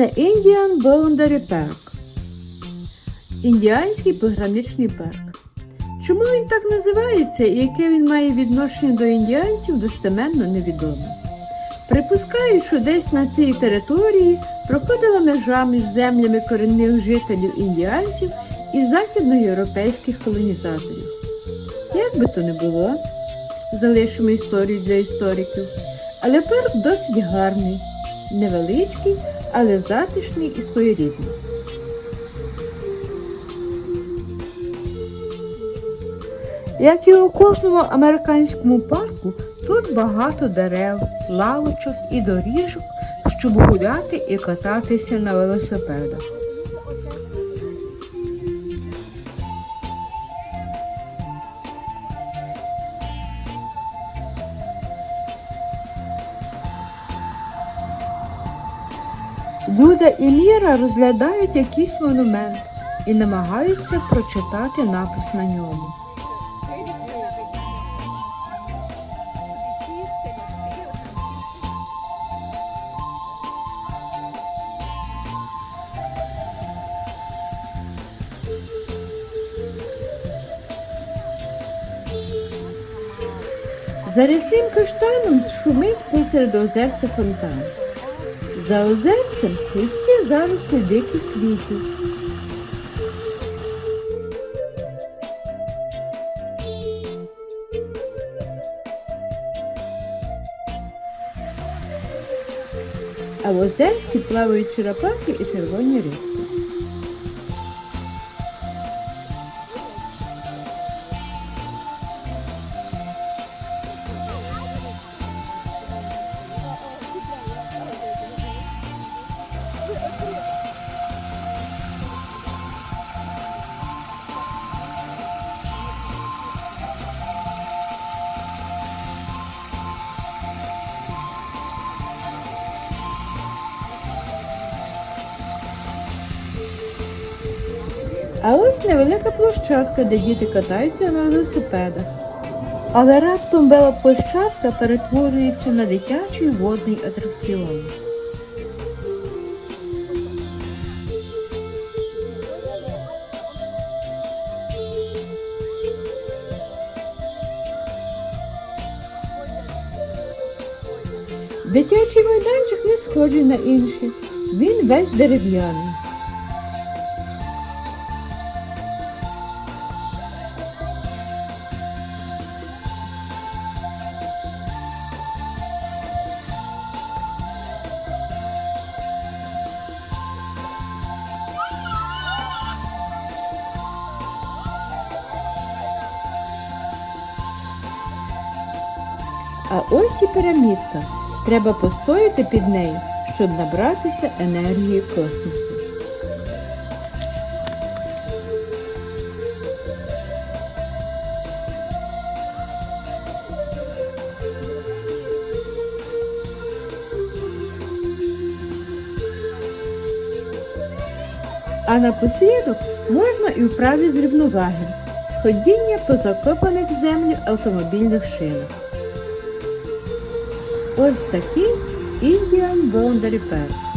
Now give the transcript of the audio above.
Це Indian Boundary Park. Індіанський пограничний парк. Чому він так називається і яке він має відношення до індіанців, достеменно невідомо. Припускаю, що десь на цій території проходила межа між землями корінних жителів індіанців і західноєвропейських колонізаторів. Як би то не було, залишимо історію для істориків. Але парк досить гарний, невеличкий, але затишний і своєрідний. Як і у кожному американському парку, тут багато дерев, лавочок і доріжок, щоб гуляти і кататися на велосипедах. Люда і Міра розглядають якийсь монумент і намагаються прочитати напис на ньому. За рісним каштаном шумить посеред озерця фонтан. За озерцем густі зарослі диких квітів. А в озерці плавають черепахи і червоні рибки. А ось невелика площадка, де діти катаються на велосипедах. Але раптом бела площадка перетворюється на дитячий водний атракціон. Дитячий майданчик не схожий на інші. Він весь дерев'яний. А ось і пірамідка. Треба постояти під нею, щоб набратися енергії космосу. А напослідок можна і вправі з рівноваги, ходіння по закопаних в землю автомобільних шинах. Ось такий Indian Boundary Park.